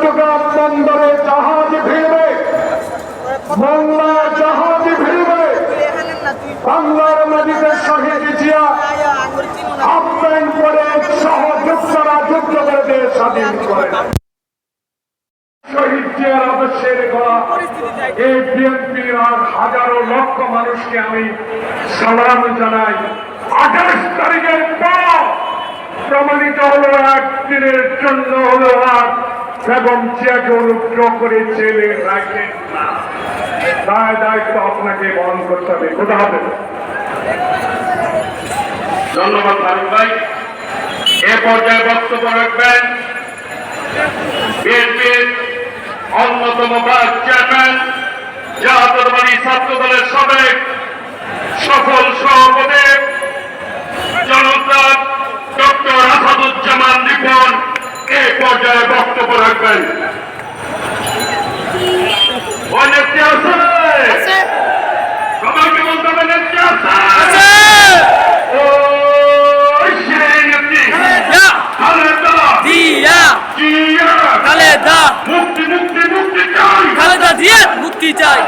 চট্টগ্রাম বন্দরে জাহাজ ভিড়বে, বাংলা জাহাজ ভিড়বে, বাংলার নদীতে শহীদ জিয়া আপ্যায়ন করে উৎসাহ যুক্তরা যুক্ত করে দিয়ে স্বাধীন করে। শহীদ জিয়ার আদর্শের গড়া, এই বিএনপির আর হাজারো লক্ষ মানুষকে আমি সালাম জানাই। আঠাশ তারিখের পর প্রমাণিত হলো এক দিনের জন্য হলো এক বেগম জিয়াকে অনুগ্রহ করে ছেলে রাখেন না, তার দায়িত্ব আপনাকে বহন করতে হবে। কোথা হবে? ধন্যবাদ ফারুক ভাই। এ পর্যায়ে বক্তব্য রাখবেন বিএনপির অন্যতম ভাইস চেয়ারম্যান এ পর্যায়ে বক্তব্য রাখবেন। আছে। সবাইকে বলতে হবে নেত্রী আছে। মুক্তি চাই। খালেদা দিয়ে মুক্তি চাই।